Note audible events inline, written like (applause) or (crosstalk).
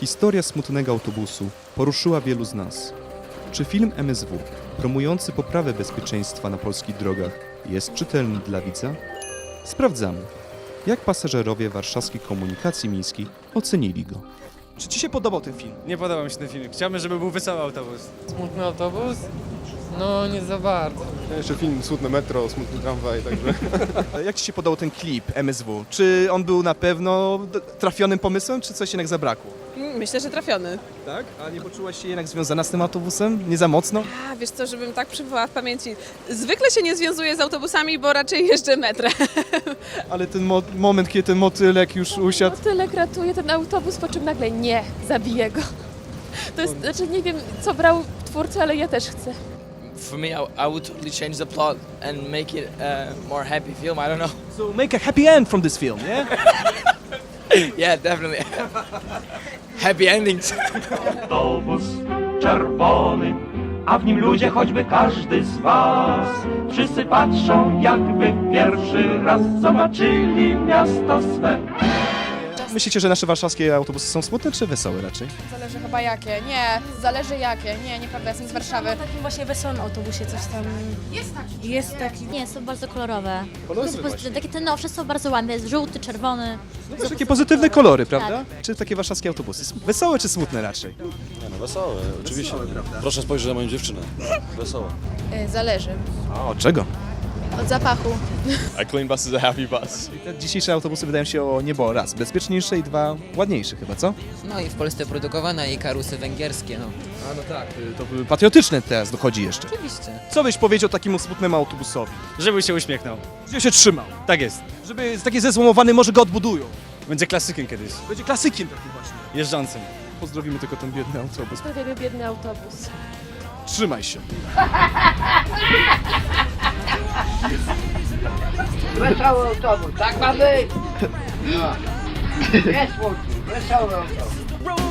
Historia smutnego autobusu poruszyła wielu z nas. Czy film MSW, promujący poprawę bezpieczeństwa na polskich drogach, jest czytelny dla widza? Sprawdzamy, jak pasażerowie warszawskiej komunikacji miejskiej ocenili go. Czy Ci się podobał ten film? Nie podobał mi się ten film. Chciałbym, żeby był wesoły autobus. Smutny autobus? No nie za bardzo. Jeszcze film Smutne Metro, Smutny Tramwaj, także... (laughs) Jak Ci się podobał ten klip MSW? Czy on był na pewno d- trafionym pomysłem, czy coś jednak zabrakło? Myślę, że trafiony. Tak? A nie poczułaś się jednak związana z tym autobusem? Nie za mocno? A wiesz co, żebym tak przywołała w pamięci. Zwykle się nie związuję z autobusami, bo raczej jeżdżę metrem. (laughs) Ale ten mo- moment, kiedy ten motylek już usiadł... Motylek ratuje ten autobus, po czym nagle nie, zabije go. To jest, znaczy nie wiem co brał twórca, ale ja też chcę. For me, I, I would totally change the plot and make it a more happy film. I don't know. So make a happy end from this film, yeah? (laughs) yeah, definitely. (laughs) happy endings. autobus czerwony, a w nim ludzie choćby każdy z was. Wszyscy patrzą, jakby pierwszy raz zobaczyli miasto swe. Myślicie, że nasze warszawskie autobusy są smutne, czy wesołe raczej? Zależy chyba jakie. Nie, zależy jakie. Nie, nieprawda, jestem z Warszawy. takim właśnie wesołym autobusie coś tam jest taki. Jest taki. Nie, są bardzo kolorowe. Kolory Są właśnie. Takie te nowsze są bardzo ładne, jest żółty, czerwony. No też takie pozytywne kolory, prawda? Czy takie warszawskie autobusy? Sm- Wesołe czy smutne raczej? No wesołe, oczywiście. Proszę spojrzeć na moją dziewczynę. Wesołe. Zależy. A od czego? Od zapachu. A clean bus is a happy bus. Te dzisiejsze autobusy wydają się o niebo raz bezpieczniejsze i dwa ładniejsze chyba, co? No i w Polsce produkowane i karusy węgierskie, no. A no tak, to były patriotyczne teraz dochodzi jeszcze. Oczywiście. Co byś powiedział takiemu smutnemu autobusowi? Żeby się uśmiechnął. Gdzie się trzymał? Tak jest. Żeby taki zezłomowany może go odbudują. Będzie klasykiem kiedyś. Będzie klasykiem takim właśnie. Jeżdżącym. Pozdrowimy tylko ten biedny autobus. Zostawiamy biedny autobus. Trzymaj się. (laughs) Wesoły autobus, tak ma być? No. (laughs) Jest wesoły autobus.